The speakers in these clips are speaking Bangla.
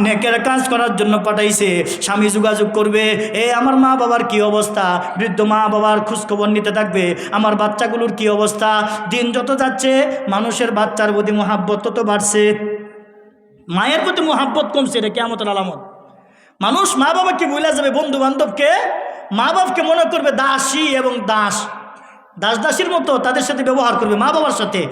নেকের কাজ করার জন্য পাঠাইছে, স্বামী যোগাযোগ করবে, এ আমার মা বাবার কি অবস্থা? বৃদ্ধ মা বাবার খোঁজখবর নিতে থাকবে, আমার বাচ্চাগুলোর কি অবস্থা? দিন যত যাচ্ছে, মানুষের বাচ্চার প্রতি মহাব্বত তত বাড়ছে। মায়ের প্রতি মহাব্বত কমছে এটা কেমতের আলামত। মানুষ মা বাবাকে বলে যাবে বন্ধু বান্ধবকে মা বাপকে মনে করবে দাসী এবং দাস। দাস দাসীর মতো তাদের সাথে ব্যবহার করবে মা বাবার সাথে।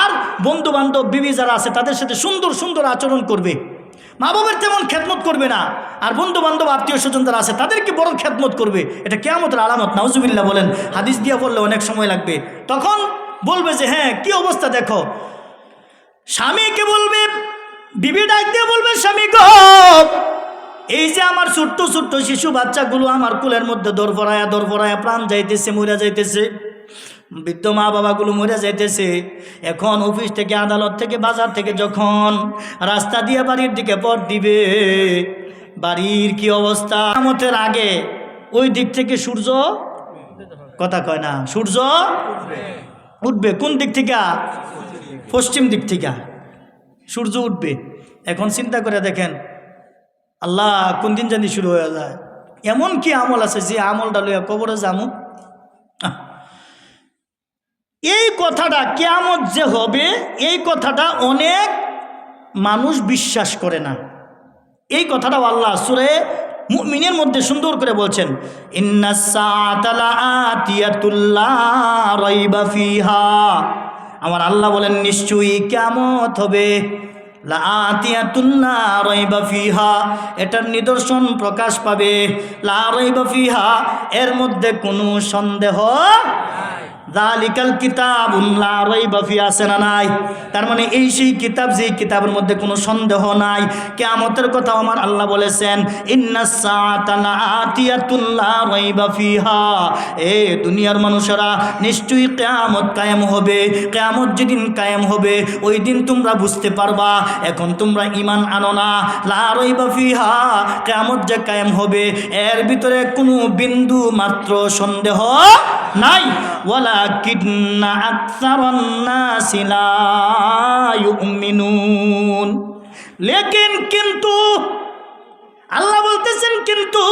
আর বন্ধু বান্ধব বিবি যারা আছে তাদের সাথে সুন্দর সুন্দর আচরণ করবে। মা বাবার তেমন খেদমত করবে না। আর বন্ধু বান্ধব আত্মীয় স্বজন যারা আছে, তাদেরকে বড় খেদমত করবে। এটা কেমতের আলামত, নাউজুবিল্লাহ বলেন। হাদিস দিয়া বললে অনেক সময় লাগবে। তখন বলবে যে হ্যাঁ কি অবস্থা দেখো? স্বামীকে বলবে, বিবি ডাক দিয়ে বলবে, স্বামী গো! এই যে আমার ছোট্ট ছোট্ট শিশু বাচ্চাগুলো আমার কুলের মধ্যে দর ভরায়া দর ভরায়া প্রাণ যাইতেছে মরে যাইতেছে। বৃদ্ধ মা বাবাগুলো মরে যাইতেছে। এখন অফিস থেকে, আদালত থেকে, বাজার থেকে যখন রাস্তা দিয়ে বাড়ির দিকে পথ দিবে, বাড়ির কি অবস্থা? আমতের আগে ওই দিক থেকে সূর্য কথা কয় না, সূর্য উঠবে। কোন দিক থেকে? পশ্চিম দিক থেকে। সূর্য উঠবে। এখন চিন্তা করে দেখেন, আল্লাহ কোন দিন জানি শুরু হয়ে যায়। এমন কি আমল আছে যে আমলটা লইয়া কবরে আহ। এই কথাটা কেয়ামত যে হবে, এই কথাটা অনেক মানুষ বিশ্বাস করে না। এই কথাটাও আল্লাহ সুরে মুমিনের মধ্যে সুন্দর করে বলছেন আমার আল্লাহ বলেন, নিশ্চয়ই কেমত হবে। এটার নিদর্শন প্রকাশ পাবে। লা এর মধ্যে কোনো সন্দেহ জালিকাল কিতাব বাফি আছে না নাই? তার মানে এই সেই কিতাব যে কিতাবের মধ্যে কোনো সন্দেহ নাই। কেয়ামতের কথা আমার আল্লাহ বলেছেন এ দুনিয়ার মানুষেরা, নিশ্চয়ই কেয়ামত কায়েম হবে। কেয়ামত যেদিন কায়েম হবে, ওই দিন তোমরা বুঝতে পারবা, এখন তোমরা ইমান আনো না। লা রইবাফিহা কেয়ামত যে কায়েম হবে, এর ভিতরে কোনো বিন্দু মাত্র সন্দেহ নাই। ولكن أكثر الناس لا يؤمنون লেকিন কিন্তু আল্লাহ বলতেছেন কিন্তু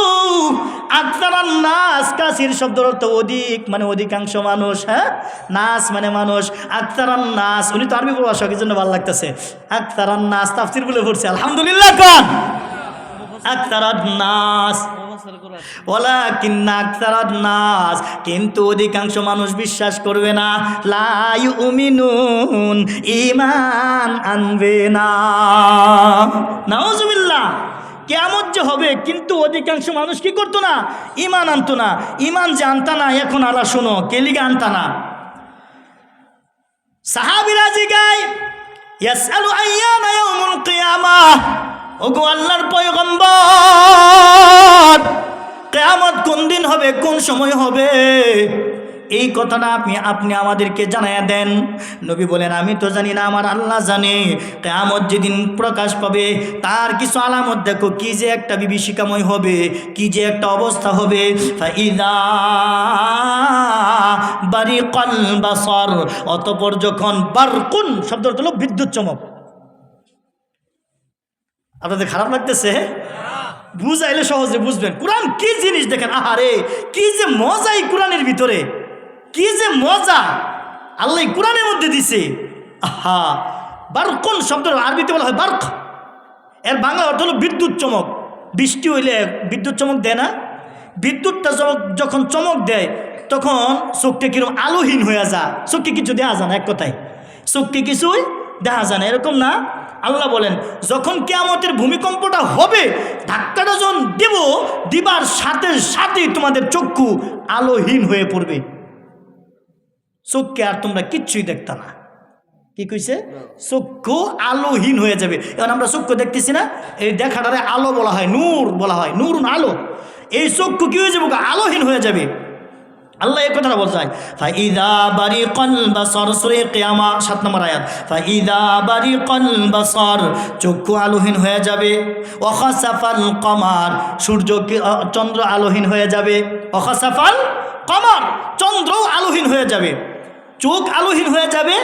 আক্তারান নাস কাসির শব্দের অর্থ অধিক মানে অধিকাংশ মানুষ হ্যাঁ নাস মানে মানুষ আক্তারান নাস উনি তো আরবি প্রভাষক এই জন্য ভালো লাগতেছে আক্তারান নাস তাফসির বলে পড়ছে আলহামদুলিল্লাহ কন আক্তারান নাস ওলা কিন্না আক্তারাত নাস, কিন্তু অধিকাংশ মানুষ বিশ্বাস করবে না। লাই উমিনুন ইমান আনবে না। নাউজুবিল্লাহ কেমন যে হবে, কিন্তু অধিকাংশ মানুষ কি করতো না? ইমান আনতো না। ইমান যে আনতা না, এখন আলা শোনো কেলিগা আনতা না? সাহাবিরা জিগায়, ইয়াসআলু আইয়ানা ইয়াউমুল কিয়ামাহ ওগো আল্লাহর পয়গম্বর, কেয়ামত কোন দিন হবে, কোন সময় হবে? এই কথাটা আপনি আপনি আমাদেরকে জানাইয়া দেন। নবী বলেন, আমি তো জানি না, আমার আল্লাহ জানে। কেয়ামত যেদিন প্রকাশ পাবে, তার কিছু আলামত দেখো, কি যে একটা বিভীষিকাময় হবে, কি যে একটা অবস্থা হবে। বাড়ি কল বাসর, অতপর যখন বারকুন, শব্দ হলো বিদ্যুৎ চমক। আপনাদের খারাপ লাগতেছে? বুঝাইলে সহজে বুঝবেন। কোরআন কি জিনিস দেখেন? আহারে, কি যে মজা এই কোরআনের ভিতরে। কি যে মজা। আল্লাহ কোরআনের মধ্যে দিছে। আহা বারকন শব্দ আরবিতে বলা হয় বার্ক? এর বাংলা অর্থ হলো বিদ্যুৎ চমক। বৃষ্টি হইলে বিদ্যুৎ চমক দেয় না? বিদ্যুৎটা চমক, যখন চমক দেয়, তখন চোখটা কীরকম আলোহীন হয়ে যা চোখকে কিছু দেওয়া যায় না, এক কথায়। চোখকে কিছুই দেখা যায় না। এরকম না? আল্লাহ বলেন, যখন কেয়ামতের ভূমিকম্পটা হবে, ধাক্কাটা যখন দেব, দিবার সাথে সাথেই তোমাদের চক্ষু আলোহীন হয়ে পড়বে। চোখকে আর তোমরা কিচ্ছুই দেখতা না। কি কইছে? চক্ষু আলোহীন হয়ে যাবে। এখন আমরা চক্ষু দেখতেছি না, এই দেখাটারে আলো বলা হয়, নূর বলা হয় নূর আলো। এই চক্ষু কি হয়ে যাবে? আলোহীন হয়ে যাবে। আল্লাহ এই কথাটা বলতে চায় ফাইদা বারি কল বাসর, সুরে কেয়ামা সাত নম্বর আয়াত, ফাইদা বারি কল বাসর, চক্ষু আলোহীন হয়ে যাবে অখাসাফাল কমার, সূর্য চন্দ্র আলোহীন হয়ে যাবে অখাসাফাল কমার, চন্দ্র আলোহীন হয়ে যাবে, চোখ আলোহীন হয়ে যাবে,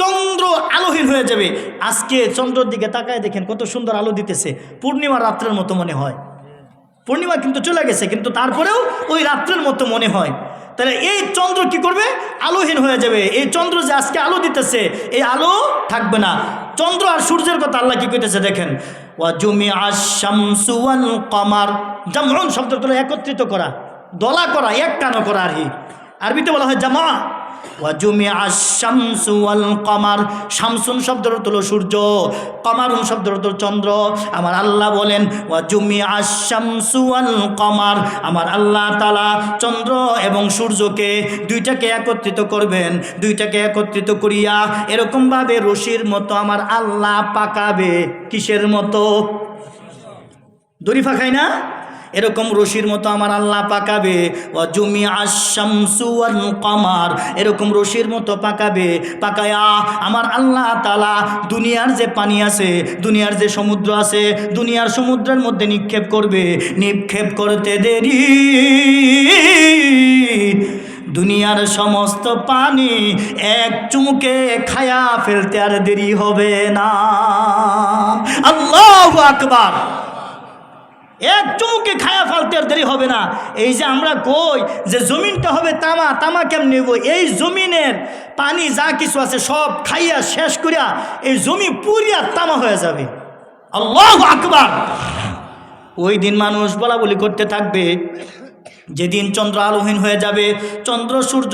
চন্দ্র আলোহীন হয়ে যাবে। আজকে চন্দ্রর দিকে তাকায় দেখেন কত সুন্দর আলো দিতেছে, পূর্ণিমা রাত্রের মতো মনে হয়। পূর্ণিমা কিন্তু চলে গেছে, কিন্তু তারপরেও ওই রাত্রের মতো মনে হয়। তাহলে এই চন্দ্র কি করবে? আলোহীন হয়ে যাবে। এই চন্দ্র যে আজকে আলো দিতেছে, এই আলো থাকবে না। চন্দ্র আর সূর্যের কথা আল্লাহ কি কইতেছে দেখেন? ওয়া জুমি আশামসু ওয়াল কমার। জামউন শব্দ হলো একত্রিত করা, দলা করা এক কানো করা আর আরবিতে বলা হয় জামা। কমার সূর্য চন্দ্র। আমার আল্লাহ বলেন কমার আমার আল্লাহ তালা চন্দ্র এবং সূর্যকে দুইটাকে একত্রিত করবেন, দুইটাকে একত্রিত করিয়া এরকমভাবে রশির মতো আমার আল্লাহ পাকাবে। কিসের মতো? দড়ি ফাঁকাই না? এরকম রশির মতো আমার আল্লাহ পাকাবে। ও জমি আশামসু আল কমার এরকম রশির মতো পাকাবে। পাকায়া আমার আল্লাহ তালা দুনিয়ার যে পানি আছে, দুনিয়ার যে সমুদ্র আছে, দুনিয়ার সমুদ্রের মধ্যে নিক্ষেপ করবে। নিক্ষেপ করতে দেরি। দুনিয়ার সমস্ত পানি এক চুমুকে খায়া ফেলতে আর দেরি হবে না। আল্লাহ আকবার। এক চুমুকে খায়া ফালতে আর দেরি হবে না। এই যে আমরা কই যে জমিনটা হবে তামা তামা কেমন নেব এই জমিনের পানি যা কিছু আছে সব খাইয়া শেষ করিয়া এই জমি পুরিয়া তামা হয়ে যাবে। আল্লাহ আকবার! ওই দিন মানুষ বলা বলি করতে থাকবে যেদিন চন্দ্র আলোহীন হয়ে যাবে, চন্দ্র, সূর্য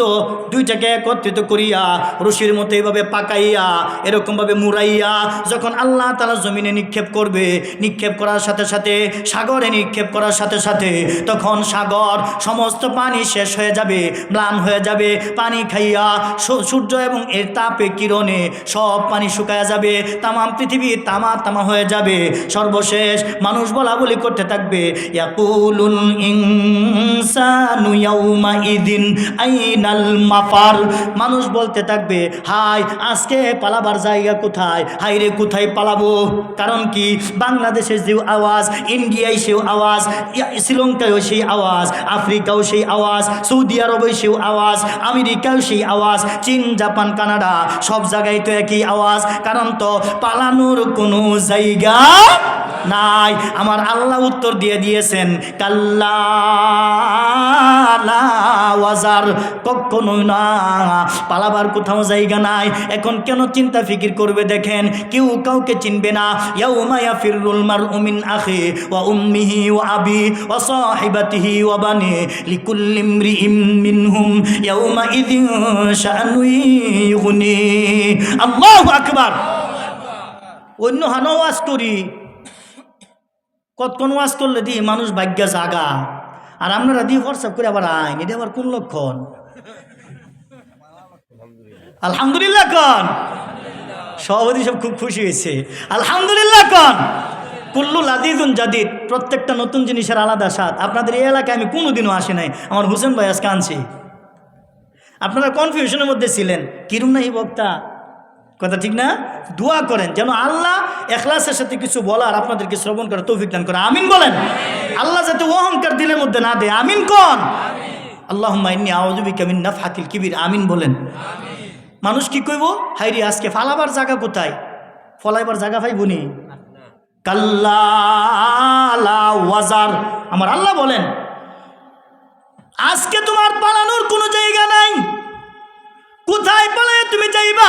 দুইটাকে একত্রিত করিয়া রশির মতো এইভাবে পাকাইয়া, এরকমভাবে মুড়াইয়া, যখন আল্লাহ তালা জমিনে নিক্ষেপ করবে, নিক্ষেপ করার সাথে সাথে, সাগরে নিক্ষেপ করার সাথে সাথে, তখন সাগর সমস্ত পানি শেষ হয়ে যাবে, ম্লান হয়ে যাবে, পানি খাইয়া সূর্য এবং এর তাপে, কিরণে সব পানি শুকায়া যাবে, তামাম পৃথিবী তামা তামা হয়ে যাবে। সর্বশেষ মানুষ বলা বলি করতে থাকবে ইয়াকুলুল ইনসানু ইয়াউমা ইদিন আইনাল মাফার। মানুষ বলতে থাকবে হাই আজকে পালাবার জায়গা কোথায়? হাই রে, কোথায় পালাবো? কারণ কি? বাংলাদেশের যে আওয়াজ, ইন্ডিয়ায় সেও আওয়াজ শ্রীলঙ্কায়ও সেই আওয়াজ আফ্রিকাও সেই আওয়াজ, সৌদি আরবে সেও আওয়াজ আমেরিকাও সেই আওয়াজ, চীন, জাপান, কানাডা, সব জায়গায় তো একই আওয়াজ। কারণ তো পালানোর কোনো জায়গা নাই। আমার আল্লাহ উত্তর দিয়ে দিয়েছেন, কাল্লা ওয়াজার, কখনোই না। পালাবার কোথাও জায়গা নাই। এখন কেন চিন্তা ফিকির করবে দেখেন? কেউ কাউকে চিনবে না। ইয়াউমা ইয়াফিরুল মারউ মিন আখি ওয়া উম্মিহি ওয়া আবি ওয়া সাহিবাতিহি ওয়া বানি লিকুল্লি ইমরিইম মিনহুম। ইয়াউমা ইযিন শাআনু ইগনি। আল্লাহু আকবার। অন্য হানো ওয়াজ করি। কতক্ষণ ওয়াজ করলে দি মানুষ ভাগ্য জাগা? আর আপনারা দিয়ে হোয়াটসঅ্যাপ করে আবার আইন, এটা আবার কোন লক্ষণ? আলহামদুলিল্লাহ কন? সভাপতি সব খুব খুশি হয়েছে। আলহামদুলিল্লাহ কন? কুল্লু লাদিদুন জাদিদ, প্রত্যেকটা নতুন জিনিসের আলাদা স্বাদ। আপনাদের এই এলাকায় আমি কোনোদিনও আসি নাই। আমার হুসেন ভাই আজকে আনছি। আপনারা কনফিউশনের মধ্যে ছিলেন। কিরম না বক্তা? কথা ঠিক না? দোয়া করেন, যেন আল্লাহ এখলাসের সাথে কিছু বলার আপনাদেরকে শ্রবণ করে তৌফিক দান করে। আমিন বলেন। আল্লাহ যাতে অহংকার দিলের মধ্যে না দেয়। আমিন কন? আল্লাহ মাইনি আউজুবি কামিন না হাকিল কিবির। আমিন বলেন। মানুষ কি কইব? হাইরি আজকে ফালাবার জায়গা কোথায়? ফলাইবার জায়গা পাইবনি কাল্লা ওয়াজার। আমার আল্লাহ বলেন, আজকে তোমার পালানোর কোনো জায়গা নাই। কোথায় পালায় তুমি যাইবা?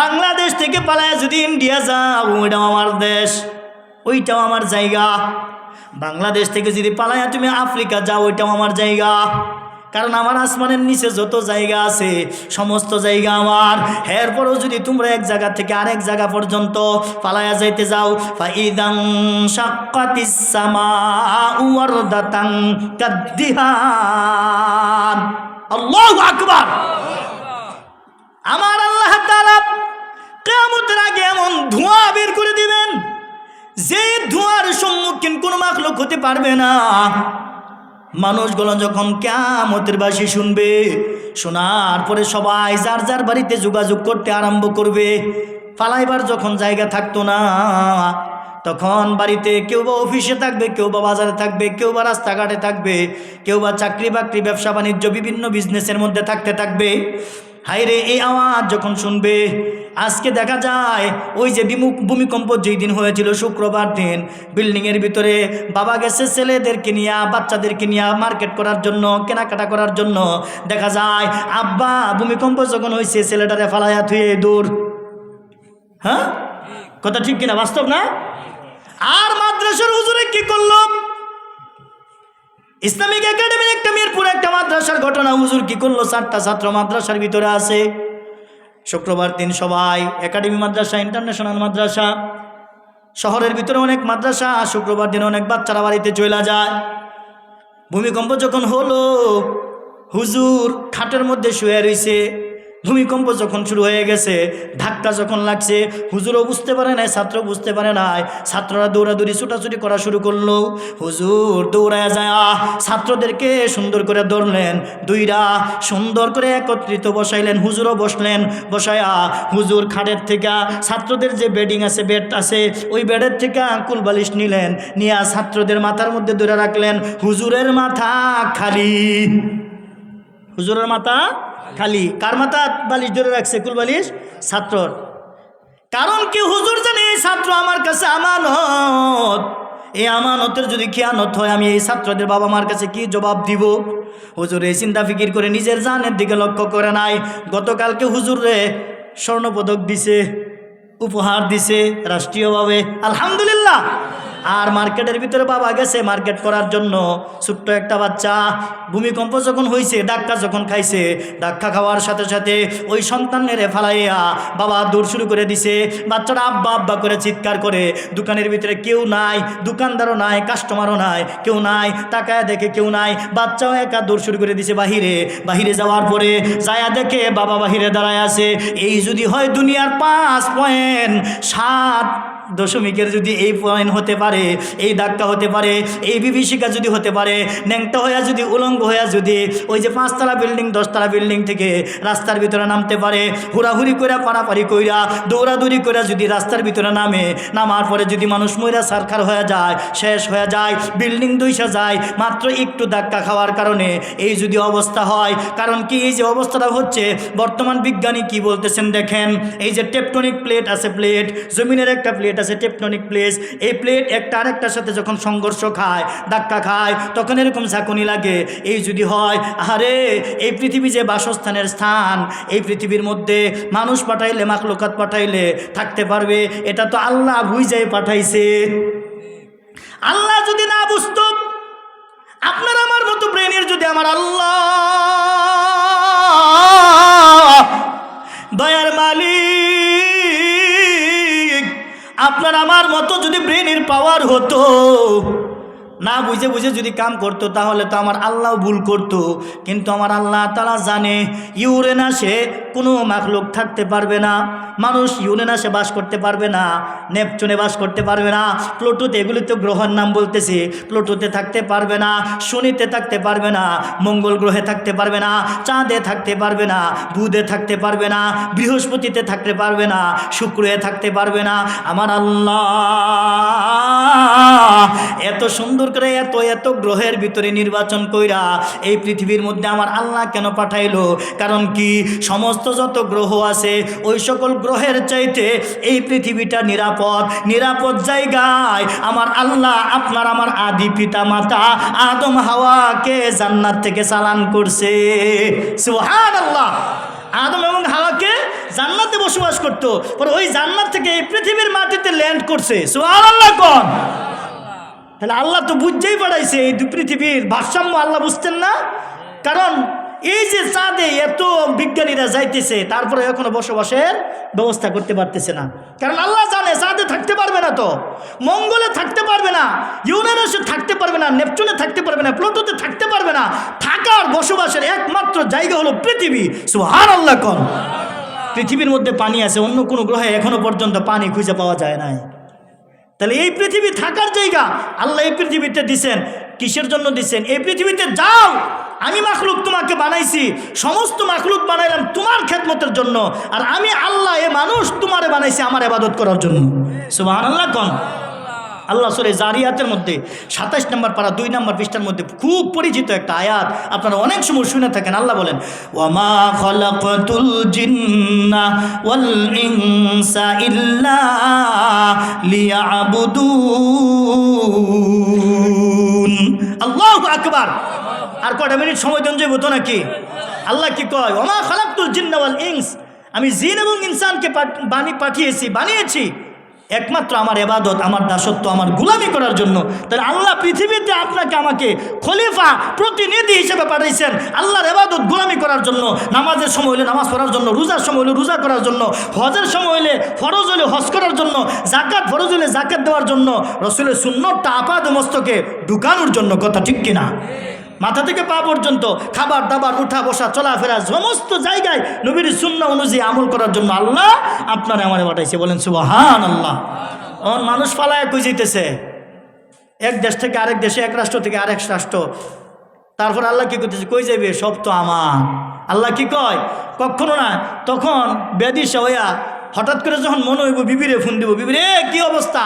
বাংলাদেশ থেকে পালায় যদি ইন্ডিয়া যাও ওইটাও আমার দেশ, ওইটাও আমার জায়গা। বাংলাদেশ থেকে যদি পালায় তুমি আফ্রিকা যাও ওইটাও আমার জায়গা। কারণ আমার আসমানের নিচে যত জায়গা আছে, সমস্ত জায়গা আমার। এরপরেও যদি তোমরা এক জায়গা থেকে আরেক জায়গা পর্যন্ত পালায়া যাইতে যাও, ফাইদাং ওয়ারদাতাং কাদ্দিহান। আল্লাহু আকবার। আমার আল্লাহ তাআলা কিয়ামতের আগে এমন ধোঁয়া বের করে দিবেন, যে ধোঁয়ার সম্মুখীন কোনো মাখলুক হতে পারবে না। মানুষগুলো যখন কেমতের বাসি শুনবে, শোনার পরে সবাই যার যার বাড়িতে যোগাযোগ করতে আরম্ভ করবে, পালাইবার যখন জায়গা থাকতো না তখন বাড়িতে কেউ বা অফিসে থাকবে, কেউ বা বাজারে থাকবে, কেউ বা রাস্তাঘাটে থাকবে, কেউ বা চাকরি বাকরি, ব্যবসা বাণিজ্য বিভিন্ন বিজনেসের মধ্যে থাকতে থাকবে। হাইরে এই আওয়াজ যখন শুনবে, আজকে দেখা যায়, ওই যে বিমুখ ভূমিকম্প যেই দিন হয়েছিল, শুক্রবার দিন বিল্ডিংয়ের ভিতরে বাবা গেছে ছেলেদেরকে নিয়ে, বাচ্চাদেরকে নিয়ে মার্কেট করার জন্য, কেনাকাটা করার জন্য। দেখা যায়, আব্বা, ভূমিকম্প যখন হয়েছে ছেলেটারে ফালাইয়া থুয়ে দূর। হ্যাঁ? কথা ঠিক কিনা? বাস্তব না? আর মাদ্রাসার হুজুরে কি করল ইসলামিক একাডেমির একটা মিরপুর একটা মাদ্রাসার ঘটনা হুজুর কি করল? চারটা ছাত্র মাদ্রাসার ভিতরে আছে। শুক্রবার দিন সবাই, একাডেমি মাদ্রাসা, ইন্টারন্যাশনাল মাদ্রাসা, শহরের ভিতরে অনেক মাদ্রাসা শুক্রবার দিন অনেক বাচ্চারা বাড়িতে চলে যায়। ভূমিকম্প যখন হলো, হুজুর খাটের মধ্যে শুয়ে রয়েছে ভূমিকম্প যখন শুরু হয়ে গেছে, ধাক্কা যখন লাগছে, হুজুরও বুঝতে পারে নাই ছাত্র বুঝতে পারে নাই। ছাত্ররা দৌড়াদৌড়ি, ছুটাছুটি করা শুরু করল। হুজুর দৌড়ায় যায় ছাত্রদেরকে সুন্দর করে ধরলেন, দুইরা সুন্দর করে একত্রিত বসাইলেন, হুজুরও বসলেন, বসায়া হুজুর খাটের থেকে, ছাত্রদের যে বেডিং আছে, বেড আছে, ওই বেডের থেকে আঙ্কুল বালিশ নিলেন, নিয়ে ছাত্রদের মাথার মধ্যে ধরে রাখলেন, হুজুরের মাথা খালি। হুজুরের মাথা খালি। কার মাথা বালিশ ধরে রাখছে? কুল বালিশ? ছাত্রর। কারণ কি হুজুর জানে, এই ছাত্র আমার কাছে আমানত। এই আমানতের যদি খেয়ানত হয়, আমি এই ছাত্রদের বাবা মার কাছে কি জবাব দিব? হুজুর, এই চিন্তা ফিকির করে নিজের জানের দিকে লক্ষ্য করে নাই। গতকালকে হুজুরে স্বর্ণপদক দিছে, উপহার দিছে রাষ্ট্রীয়ভাবে। আলহামদুলিল্লাহ। আর মার্কেটের ভিতরে বাবা গেছে মার্কেট করার জন্য। ছোট্ট একটা বাচ্চা। ভূমিকম্প যখন হয়েছে ডাক্কা যখন খাইছে ডাক্কা খাওয়ার সাথে সাথে ওই সন্তানের ফালাইয়া বাবা দৌড় শুরু করে দিছে। বাচ্চারা আব্বা আব্বা করে চিৎকার করে, দোকানের ভিতরে কেউ নাই, দোকানদারও নাই কাস্টমারও নাই, কেউ নাই, তাকায় দেখে কেউ নাই। বাচ্চাও একা দৌড় শুরু করে দিছে বাহিরে। বাহিরে যাওয়ার পরে যায়া দেখে বাবা বাহিরে দাঁড়ায় আছে। এই যদি হয় দুনিয়ার পাঁচ পয়েন্ট সাত দশমিকের যদি এই পয়েন্ট হতে পারে এই ধাক্কা হতে পারে এই বিভীষিকা যদি হতে পারে, ন্যাংটা হইয়া যদি, উলঙ্গ হইয়া যদি, ওই যে পাঁচতলা বিল্ডিং দশতলা বিল্ডিং থেকে রাস্তার ভিতরে নামতে পারে, হুড়াহুড়ি কইরা, পারাপারি কইরা, দৌড়াদৌড়ি কইরা যদি রাস্তার ভিতরে নামে, নামার পরে যদি মানুষ ময়রা সারখার হয়ে যায়, শেষ হয়ে যায় বিল্ডিং দুইশা যায়, মাত্র একটু ধাক্কা খাওয়ার কারণে এই যদি অবস্থা হয়, কারণ কি এই যে অবস্থাটা হচ্ছে, বর্তমান বিজ্ঞানী কি বলতেছেন দেখেন, এই যে টেপটনিক প্লেট আছে প্লেট জমিনের একটা প্লেট আছে টেপটনিক প্লেস। এই প্লেট একটা আরেকটার সাথে যখন সংঘর্ষ খায়, ধাক্কা খায়, তখন এরকম ঝাঁকুনি লাগে। এই যদি হয় আরে এই পৃথিবী যে বাসস্থানের স্থান, এই পৃথিবীর মধ্যে মানুষ পাঠাইলে মাকলুকাত পাঠাইলে থাকতে পারবে, এটা তো আল্লাহ বুঝাই পাঠাইছে। আল্লাহ যদি না বুঝত, আপনার আমার মতো ব্রেনের যদি আমার আল্লাহ আমার মতো যদি ব্রেনের পাওয়ার হতো, না বুঝে বুঝে যদি কাম করতো, তাহলে তো আমার আল্লাহ ভুল করতো। কিন্তু আমার আল্লাহ তারা জানে ইউরেনাসে কোনো মাখলোক থাকতে পারবে না। মানুষ ইউরেনাসে বাস করতে পারবে না, নেপচুনে বাস করতে পারবে না প্লুটোতে এগুলি তো গ্রহের নাম বলতেছি প্লুটোতে থাকতে পারবে না, শনিতে থাকতে পারবে না, মঙ্গল গ্রহে থাকতে পারবে না, চাঁদে থাকতে পারবে না, বুধে থাকতে পারবে না, বৃহস্পতিতে থাকতে পারবে না শুক্রে থাকতে পারবে না। আমার আল্লাহ, এত সুন্দর করে এত এত গ্রহের ভিতরে নির্বাচন কইরা এই পৃথিবীর মধ্যে আমার আল্লাহ কেন পাঠাইলো? কারণ কি, সমস্ত যত গ্রহ আছে, ওই সকল গ্রহের চাইতে এই পৃথিবীটা নিরাপদ নিরাপদ জায়গায় আমার আল্লাহ আপনার আমার আদি পিতা মাতা আদম হাওয়াকে জান্নাত থেকে চালান করছে। সুহান আল্লাহ আদম এবং হাওয়াকে জান্নাতে বসবাস করতো, পরে ওই জান্নাত থেকে এই পৃথিবীর মাটিতে ল্যান্ড করছে। সুহান আল্লাহ কন? তাহলে আল্লাহ তো বুঝতেই পারাইছে এই পৃথিবীর ভারসাম্য আল্লাহ বুঝতেন না। কারণ এই যে চাঁদে এত বিজ্ঞানীরা যাইতেছে তারপরে এখনও বসবাসের ব্যবস্থা করতে পারতেছে না। কারণ আল্লাহ জানে, চাঁদে থাকতে পারবে না তো। মঙ্গলে থাকতে পারবে না, ইউরেনাসে থাকতে পারবে না, নেপচুনে থাকতে পারবে না, প্লুটোতে থাকতে পারবে না। থাকার বসবাসের একমাত্র জায়গা হলো পৃথিবী। সুহার আল্লাহ কন। পৃথিবীর মধ্যে পানি আছে, অন্য কোনো গ্রহে এখনও পর্যন্ত পানি খুঁজে পাওয়া যায় নাই। তাহলে এই পৃথিবী থাকার জায়গা, আল্লাহ এই পৃথিবীতে দিছেন। কিসের জন্য দিচ্ছেন? এই পৃথিবীতে যাও, আমি মাখলুক তোমাকে বানাইছি, সমস্ত মাখলুক বানাইলাম তোমার খেদমতের জন্য, আর আমি আল্লাহ, এ মানুষ তোমারে বানাইছি আমার এবাদত করার জন্য। সুবাহ আল্লাহ কন। আল্লাহ সরে জারিয়াতের মধ্যে সাতাশ নম্বর পারা দুই নম্বর পৃষ্ঠার মধ্যে খুব পরিচিত একটা আয়াত, আপনারা অনেক সময় শুনে থাকেন, আল্লাহ বলেন, ওয়ামা খলাকাতুল জিন্না ওয়াল ইল্লা আল্লাহু আকবার। আর কটা মিনিট সময় দেন যাইব তো নাকি? আল্লাহ কি কয়, ওমা খালাকুল জিন্নাওয়াল ইংস আমি জিন এবং ইনসানকে বাণী পাঠিয়েছি, বানিয়েছি। একমাত্র আমার এবাদত, আমার দাসত্ব, আমার গুলামি করার জন্য। তাহলে আল্লাহ পৃথিবীতে আপনাকে, আমাকে খলিফা, প্রতিনিধি হিসেবে পাঠাইছেন। আল্লাহর এবাদত গুলামি করার জন্য, নামাজের সময় হলে নামাজ পড়ার জন্য, রোজার সময় হলে রোজা করার জন্য, হজের সময় হলে ফরজ হলে হজ করার জন্য জাকাত ফরজ হলে জাকাত দেওয়ার জন্য, রসুলের সুন্নতটা আপাদ মস্তকে ঢুকানোর জন্য, কথা ঠিক কিনা? মাথা থেকে পা পর্যন্ত খাবার, দাবার, উঠা, বসা, চলাফেরা, সমস্ত জায়গায় নবীর শূন্য অনুযায়ী আমল করার জন্য আল্লাহ আপনারা আমারে পাঠাইছে। বলেন সুবাহান আল্লাহ অন মানুষ পালায় কই এক দেশ থেকে আরেক দেশে, এক রাষ্ট্র থেকে আরেক রাষ্ট্র। তারপর আল্লাহ কি করতেছে? কই যাবে সব তো আমার। আল্লাহ কি কয়? কখনো না, তখন বেদিসা হইয়া হঠাৎ করে যখন মনে হইব, বিবিরে ফোন দিব, বিবিরে কি অবস্থা?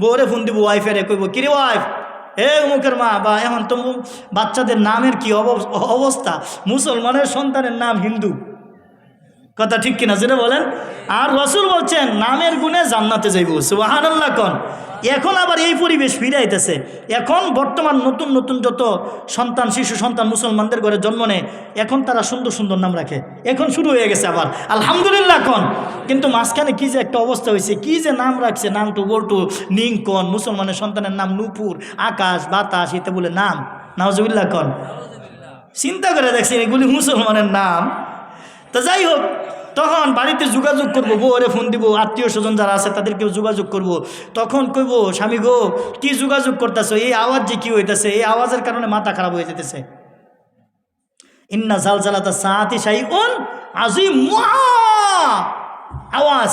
বউরে ফোন দিব, ওয়াইফেরে। কইব, কিরে ওয়াইফ হে মুখের মা, বা এখন তো বাচ্চাদের নামের কি অব- অবস্থা? মুসলমানের সন্তানের নাম হিন্দু। কথা ঠিক কিনা যেটা বলেন? আর রসুল বলছেন, নামের গুণে জান্নাতে যাইব। সুবাহান আল্লাহ কন। এখন আবার এই পরিবেশ ফিরে আইতেছে। এখন বর্তমান নতুন নতুন যত সন্তান, শিশু, সন্তান, মুসলমানদের ঘরে জন্ম নেয়, এখন তারা সুন্দর সুন্দর নাম রাখে। এখন শুরু হয়ে গেছে আবার। আলহামদুলিল্লাহ কন কিন্তু মাঝখানে কি যে একটা অবস্থা হয়েছে, কি যে নাম রাখছে, নাম টু বল্টু নিংকন মুসলমানের সন্তানের নাম নুপুর, আকাশ, বাতাস, এতে বলে নাম। নাওজুবিল্লাহ কন চিন্তা করে দেখছি এগুলি মুসলমানের নাম। তা যাই হোক তখন বাড়িতে যোগাযোগ করব, বউরে ফোন দিব, আত্মীয় স্বজন যারা আছে তাদেরকে যোগাযোগ করব। তখন কইব, স্বামী গো, কি যোগাযোগ করতেছো? এই আওয়াজ যে কি হইতেছে? এই আওয়াজের কারণে মাথা খারাপ হয়ে যেতেছে। ইন্না জাল জালাতা সাহাতি সাহি আজিম আওয়াজ।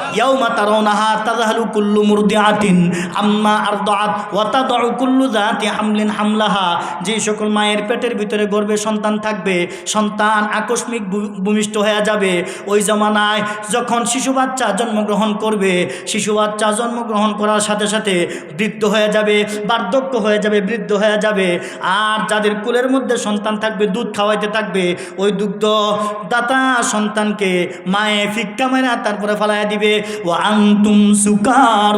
ইয়াউমা তারাউনাহা তাযহালু কুল্লু মুরদিআতিন, আম্মা আরদাআত ওয়া তাদউ কুল্লু যাতি হামলিন হামলাহা। যে সকল মায়ের পেটের ভিতরে গর্ভে সন্তান থাকবে, সন্তান আকস্মিক ভূমিষ্ঠ হয়ে যাবে। ওই জমানায় যখন শিশু বাচ্চা জন্মগ্রহণ করবে, শিশু বাচ্চা জন্মগ্রহণ করার সাথে সাথে বৃদ্ধ হয়ে যাবে, বার্ধক্য হয়ে যাবে, বৃদ্ধ হয়ে যাবে। আর যাদের কুলের মধ্যে সন্তান থাকবে, দুধ খাওয়াইতে থাকবে, ওই দুগ্ধ দাতা সন্তানকে মায়ে ফিক্কা মেরা তারপরে ফালাইয়া দিবে। ও সুকার।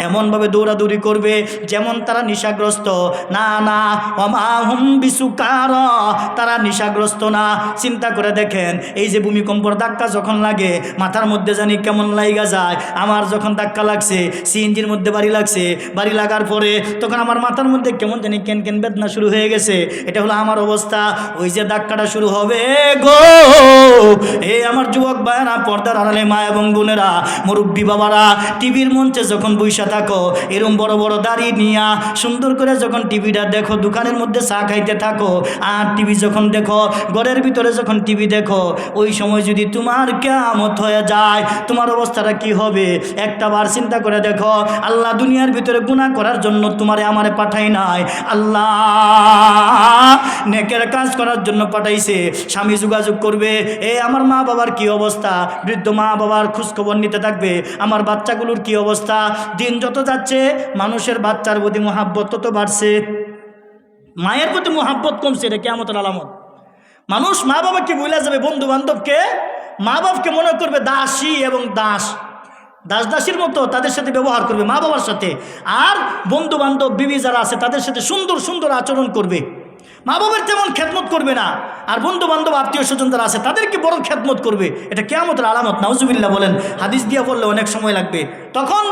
এমনভাবে দৌড়াদৌড়ি করবে যেমন তারা নিশাগ্রস্ত। না না অমাহুম তারা নিশাগ্রস্ত না। চিন্তা করে দেখেন, এই যে ভূমিকম্পর ধাক্কা যখন লাগে, মাথার মধ্যে জানি কেমন লাইগা যায়। আমার যখন ধাক্কা লাগছে, সিএনজির মধ্যে বাড়ি লাগছে, বাড়ি লাগার পরে তখন আমার মাথার মধ্যে কেমন জানি কেন কেন বেদনা শুরু হয়ে গেছে। এটা হলো আমার অবস্থা। ওই যে ধাক্কাটা শুরু হবে গো। এ আমার যুবক ভাইয়েরা, পর্দার আড়ালে মা এবং বোনেরা, মুরব্বী বাবারা, টিভির মঞ্চে যখন বৈশা থাকো, এরম বড় বড় দাড়ি নিয়া সুন্দর করে যখন টিভিটা দেখো, দোকানের মধ্যে চা খাইতে থাকো, আর টিভি যখন দেখো, ঘরের ভিতরে যখন টিভি দেখো, ওই সময় যদি তোমার কেমত হয়ে যায়, তোমার অবস্থাটা কি হবে? একটা বার চিন্তা করে দেখো, আল্লাহ দুনিয়ার ভিতরে গুণা করার জন্য তোমারে আমারে পাঠাই নাই। আল্লাহ নেকের কাজ করার জন্য পাঠাইছে। স্বামী যোগাযোগ করবে, এ আমার মা বাবার কি অবস্থা? বৃদ্ধ মা বাবার খোঁজখবর নিতে থাকবে। আমার বাচ্চাগুলোর কি অবস্থা? দিন যত যাচ্ছে, মানুষের বাচ্চার প্রতি মহাব্বত তত বাড়ছে। মায়ের প্রতি মহাব্বত কমছে, এটা কেমতের আলামত। মানুষ মা বাবাকে বলে যাবে বন্ধু বান্ধবকে মা বাপকে মনে করবে দাসী এবং দাস। দাস দাসীর মতো তাদের সাথে ব্যবহার করবে মা বাবার সাথে। আর বন্ধু বান্ধব বিবি যারা আছে, তাদের সাথে সুন্দর সুন্দর আচরণ করবে। মা বাবার তেমন খেদমত করবে না। আর বন্ধু বান্ধব আত্মীয় স্বজন যারা আছে, তাদেরকে বড় খেদমত করবে। এটা কেমতের আলামত, নাউজুবিল্লাহ বলেন, হাদিস দিয়া বললে অনেক সময় লাগবে। তখন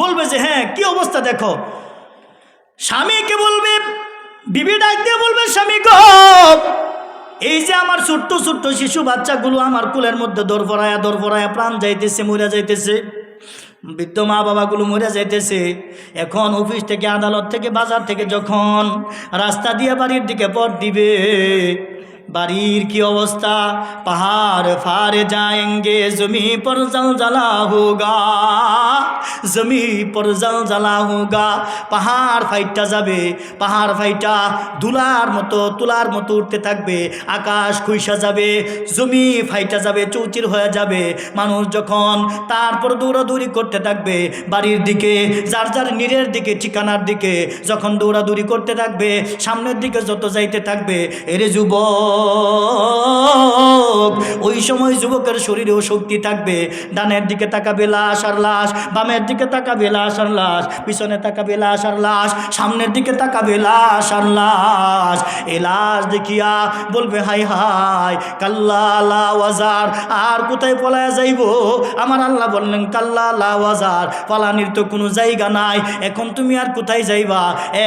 বলবে যে হ্যাঁ কি অবস্থা দেখো? স্বামীকে বলবে, বিবি ডাক দিয়ে বলবে, স্বামী গো, এই যে আমার ছোট্ট ছোট্ট শিশু বাচ্চাগুলো আমার কুলের মধ্যে দৌড় ফরায়া দৌড় ফরায়া প্রাণ যাইতেছে মরে যাইতেছে। বৃদ্ধ মা বাবাগুলো মরে যেতেছে এখন অফিস থেকে, আদালত থেকে, বাজার থেকে যখন রাস্তা দিয়ে বাড়ির দিকে পথ দিবে বাড়ির কি অবস্থা? পাহাড় ফারে যাएंगे জমি পর জল জ্বালা হোগা। জমি পর জল জ্বালা হোগা, পাহাড় ফাইটটা যাবে, পাহাড় ফাইটা দুলার মতো, তুলার মতো উঠতে থাকবে, আকাশ খুইসা যাবে, জমি ফাইটা যাবে, চৌচির হয়ে যাবে। মানুষ যখন তারপর দৌড়াদৌড়ি করতে থাকবে, বাড়ির দিকে, যার যার নীরের দিকে, ঠিকানার দিকে, যখন দৌড়াদৌড়ি করতে থাকবে, সামনের দিকে যত যাইতে থাকবে, এরে যুবক ওই সময় যুবকের শরীরেও শক্তি থাকবে। ডানের দিকে তাকাবে লাশ আর লাশ, বামের দিকে তাকাবে লাশ আর লাশ, পিছনে তাকাবে লাশ আর লাশ, সামনের দিকে তাকাবে লাশ আর লাশ। এ লাশ দেখিয়া বলবে, হাই হাই, কাল্লা লা ওয়াজার, আর কোথায় পলায়া যাইব? আমার আল্লাহ বললেন, কাল্লা লা ওয়াজার, পালানির তো কোনো জায়গা নাই, এখন তুমি আর কোথায় যাইবা?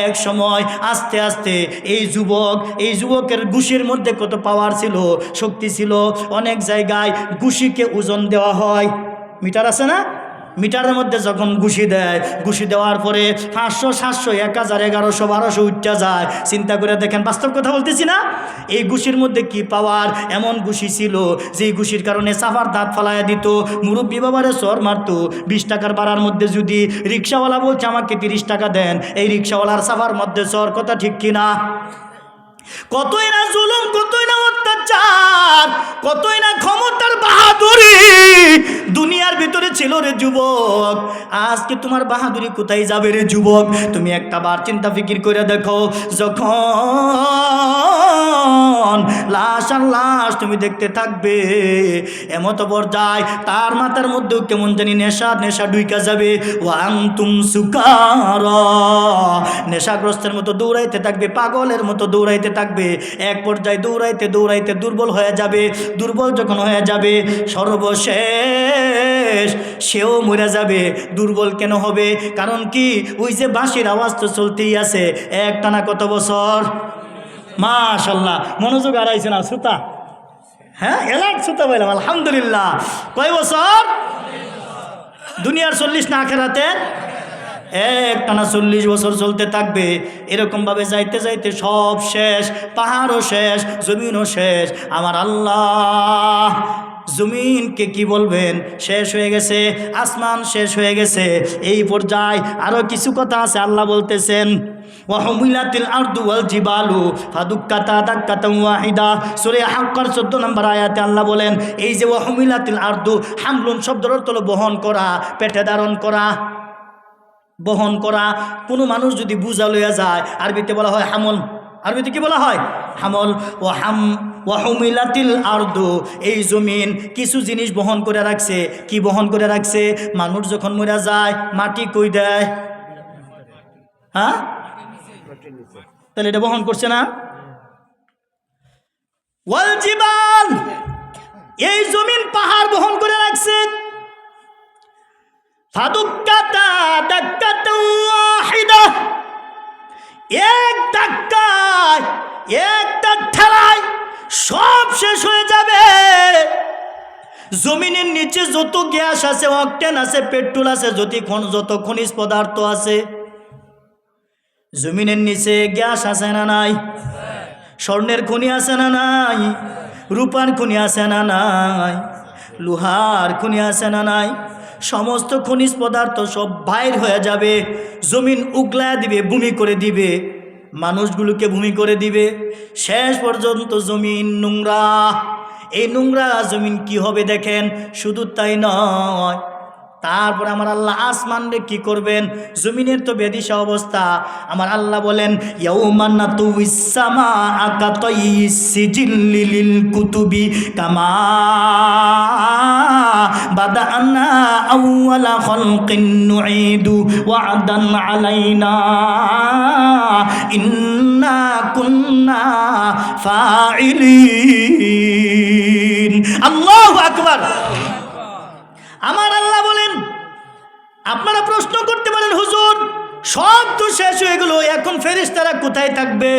এক সময় আস্তে আস্তে এই যুবক, এই যুবকের ঘুষির মধ্যে কত পাওয়ার ছিল, শক্তি ছিল, অনেক জায়গায় ঘুষিকে ওজন দেওয়া হয়। মিটার আছে না? মিটারের মধ্যে যখন ঘুষি দেয়, ঘুষি দেওয়ার পরে পাঁচশো, সাতশো, এক হাজার, এগারোশো, বারোশো উঠতে যায়। চিন্তা করে দেখেন, বাস্তব কথা বলতেছি না? এই ঘুষির মধ্যে কি পাওয়ার এমন ঘুষি ছিল, যেই ঘুষির কারণে সাফার দাঁত ফালাইয়া দিত, মুরব্বী বাবারে সর মারতো। বিশ টাকার ভাড়ার মধ্যে যদি রিক্সাওয়ালা বলছে, আমাকে তিরিশ টাকা দেন। এই রিক্সাওয়ালার সাফার মধ্যে সর কথা ঠিক কিনা? কতই না জুলুম কতই না কতই না ক্ষমতার বাহাদুরি। দুনিয়ার ভিতরে ছিল রে যুবক। আজকে তোমার বাহাদুরি কোথায় যাবে রে যুবক? তুমি একটা বার চিন্তা ফিকির করে দেখো। যখন লাশ আর লাশ তুমি দেখতে থাকবে, এমত পর্যায় তার মাথার মধ্যেও কেমন জানি নেশা নেশা ডুইকা যাবে। ওয়াং তুম সুকার। নেশাগ্রস্তের মতো দৌড়াইতে থাকবে, পাগলের মতো দৌড়াইতে থাকবে। এক পর্যায়ে দৌড়াইতে দৌড়াইতে দুর্বল হয়ে যাবে, দুর্বল যখন হয়ে যাবে, সর্বশেষ সেও মরে যাবে। দুর্বল কেন হবে? কারণ কি? ওই যে বাঁশির আওয়াজ তো চলতেই আছে। এক টানা কত বছর? মাশাল্লাহ মনোযোগ হারাইছে না শ্রোতা? হ্যাঁ এলার্ট শ্রোতা বললাম, আলহামদুলিল্লাহ। কয় বছর? দুনিয়ার চল্লিশ না আখেরাতে এক টানা চল্লিশ বছর চলতে থাকবে, এরকমভাবে যাইতে যাইতে সব শেষ, পাহাড়ও শেষ, জমিনও শেষ। আমার আল্লাহ জমিনকে কি বলবেন? শেষ হয়ে গেছে, আসমান শেষ হয়ে গেছে। এই পর্যায়ে আরও কিছু কথা আছে, আল্লাহ বলতেছেন ওয়াহমিলাতিল আরদু ওয়াল জিবালু ফাদুক্কাতা দাক্কাতাম ওয়াহিদা। সূরা হাক্কার 14 নম্বর আয়াতে আল্লাহ বলেন, এই যে ওয়াহমিলাতিল আরদু হামলুন শব্দের অর্থ বহন করা, পেটে ধারণ করা। বহন করা। কোনো মানুষ যদি বুঝা লইয়া যায়, আরবিতে বলা হয় হামল। আরবিতে কি বলা হয়? হামল। ও হাম ওয়াহুমিলাতিল আর্দু। এই জমিন কিছু জিনিস বহন করে রাখছে। কি বহন করে রাখছে? মানুষ যখন মরা যায়, মাটি কই দেয়? হ্যাঁ? তাহলে এটা বহন করছে না? ওয়াল এই জমিন পাহাড় বহন করে রাখছে। একটা সব শেষ হয়ে যাবে। জমিনের নিচে যত গ্যাস আছে, অকটেন আছে, পেট্রোল আছে, যদি যত খনিজ পদার্থ আছে, জমিনের নিচে গ্যাস আছে না নাই? স্বর্ণের খনি আছে না নাই? রূপার খনি আছে না নাই? লোহার খনি আছে না নাই? সমস্ত খনিজ পদার্থ সব বাইর হয়ে যাবে। জমিন উগলায় দিবে, ভূমি করে দিবে। মানুষগুলোকে ভূমি করে দিবে। শেষ পর্যন্ত জমিন নোংরা। এই নোংরা জমিন কি হবে দেখেন? শুধু তাই নয়। তারপর আমার আল্লাহ আসমান রে কি করবেন? জমিনের তো বেদিশা অবস্থা। আমার আল্লাহ বলেন কুতুবি কামা বাদানা আউয়ালা খালকিন নুঈদু ওয়া'দান আলাইনা। ইন্না কুন্না ফাইলিন আল্লাহু আকবার। আমার আল্লাহ বলেন, আপনারা প্রশ্ন করতে পারেন, হুজুর, সব তো শেষ হয়ে গেল, এখন ফেরেশতারা কোথায় থাকবে?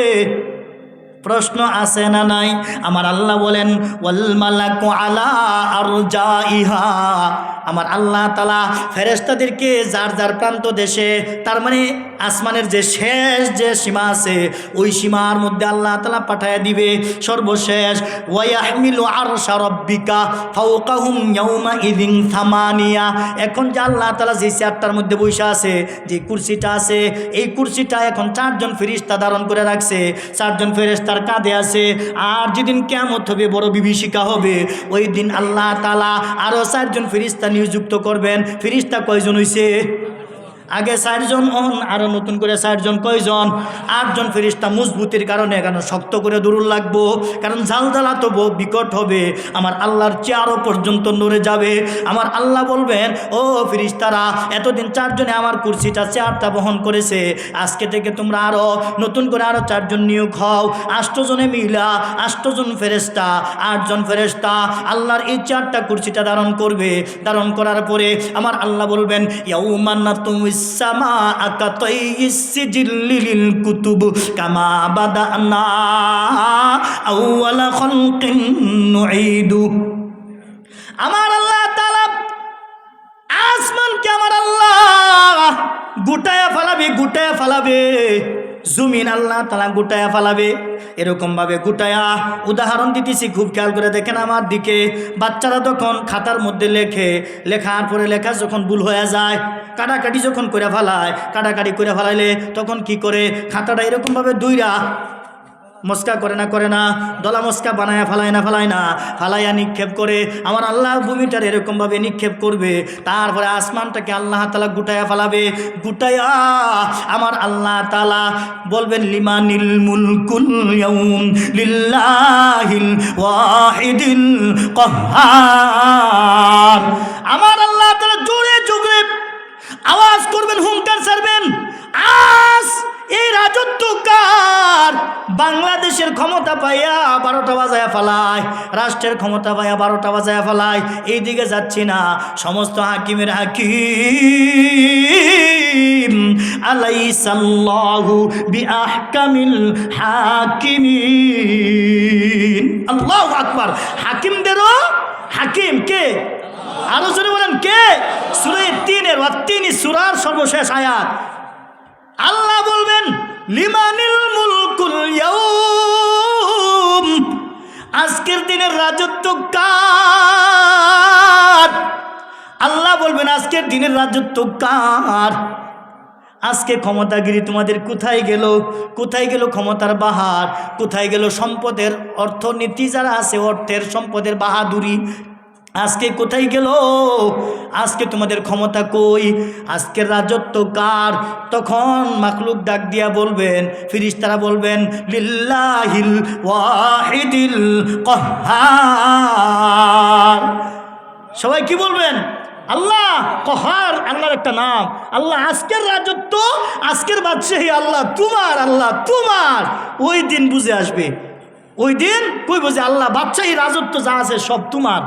প্রশ্ন আছে না নাই? আমার আল্লাহ বলেন ওয়াল মালাকু আলা আরজাইহা। আমার আল্লাহ তালা ফেরেস্তাদেরকে যার যার প্রান্ত দেশে, তার মানে আসমানের যে শেষ যে সীমা আছে, ওই সীমার মধ্যে আল্লাহ তালা পাঠায় দিবে সর্বশেষ ওয়াহমিলু আর রব্বিকা ফাওকাহুম ইয়াউমা ইদিন থামানিয়া এখন যে আল্লাহ তালা যে চেয়ারটার মধ্যে বসে আছে, যে কুরসিটা আছে, এই কুরসিটা এখন চারজন ফেরিস্তা ধারণ করে রাখছে, চারজন ফেরেস্তার কাঁধে আছে। আর যেদিন কেমত হবে, বড় বিভীষিকা হবে, ওই দিন আল্লাহ তালা আরও চারজন ফেরিস্তা নিযুক্ত করবেন। ফিরিস্তা কয়জন হইছে? আগে চারজন অন আরও নতুন করে চারজন, কয়জন? আটজন ফেরিস্তা মজবুতির কারণে এখানে শক্ত করে দূর লাগবো? কারণ ঝালঝালা তো বিকট হবে। আমার আল্লাহর চেয়ারও পর্যন্ত নড়ে যাবে। আমার আল্লাহ বলবেন, ও ফিরিস্তারা, এতদিন চারজনে আমার কুর্সিটা, চেয়ারটা বহন করেছে। আজকে থেকে তোমরা আরও নতুন করে আরও চারজন নিয়োগ হও। আষ্টজনে মিলা আষ্টজন ফেরেস্তা, আটজন ফেরেস্তা। আল্লাহর এই চারটা কুর্সিটা ধারণ করবে। ধারণ করার পরে আমার আল্লাহ বলবেন ইয়াউমান্না তুমি সামা আকা তৈসিজিল্লিল কুতুব কামা বাদানা আউয়ালা খালকিন নুঈদু আমার আল্লাহ তাআলা আসমানকে আমার আল্লাহ গুটায়া ফালাবে গুটায়া ফালাবে। জমিন আল্লাহ তালা গুটায়া ফালাবে। এরকমভাবে গুটায়া উদাহরণ দিতেছি, খুব খেয়াল করে দেখেন আমার দিকে। বাচ্চারা তখন খাতার মধ্যে লেখে, লেখার পরে লেখা যখন ভুল হয়ে যায়, কাটাকাটি যখন করে ফেলায়, কাটাকাটি করে ফেলাইলে তখন কি করে? খাতাটা এরকমভাবে দুইরা মস্কা করে না করে না। দলা মস্কা বানায় ফালায় না ফালায় না। ফালাইয়া নিক্ষেপ করে। আমার আল্লাহ ভূমিটার এরকমভাবে নিক্ষেপ করবে। তারপরে আসমানটাকে আল্লাহ তালা গুটায়া ফালাবে। গুটায়া আমার আল্লাহ তালা বলবেন, লিমানিল মুলকুল লিল্লাহিল আমার আল্লাহ তালা জোরে জোরে আওয়াজ করবেন হুঙ্কার ছাড়বেন আজ এই বাংলাদেশের ক্ষমতা পাইয়া বারোটা বাজায় ফেলায়, রাষ্ট্রের ক্ষমতা পাইয়া বারোটা বাজায় ফেলায় এই দিকে যাচ্ছি না। সমস্ত হাকিমের হাকিম, আলাইসাল্লাহু বিআহকামিল হাকিমিন। আল্লাহু আকবার। হাকিমদেরও হাকিম কে? আরও জোরে বলেন, কে? সুরে তিনের তিনি সুরার সর্বশেষ আয়াত। আল্লাহ বলবেন লিমানিল মুলকুল ইয়াউম। আজকের দিনের রাজত্ব কার? আল্লাহ বলবেন, আজকের দিনের রাজত্ব কার? আজকে ক্ষমতাগিরি তোমাদের কোথায় গেল? কোথায় গেল ক্ষমতার বাহার? কোথায় গেল সম্পদের অর্থনীতি? যারা আছে অর্থের সম্পদের বাহাদুরি আজকে কোথায় গেল? আজকে তোমাদের ক্ষমতা কই? আজকের রাজত্ব কার? তখন মাকলুক ডাক দিয়া বলবেন, ফিরিস্তারা বলবেন, লিল্লাহিল ওয়াহিদিল কহার। সবাই কি বলবেন? আল্লাহ কহার, আল্লাহর একটা নাম। আল্লাহ আজকের রাজত্ব, আজকের বাদশাহী আল্লাহ তোমার আল্লাহ তোমার। ওই দিন বুঝে আসবে। ওই দিন কই বুঝে? আল্লাহ বাদশাহী রাজত্ব যা আছে সব তোমার।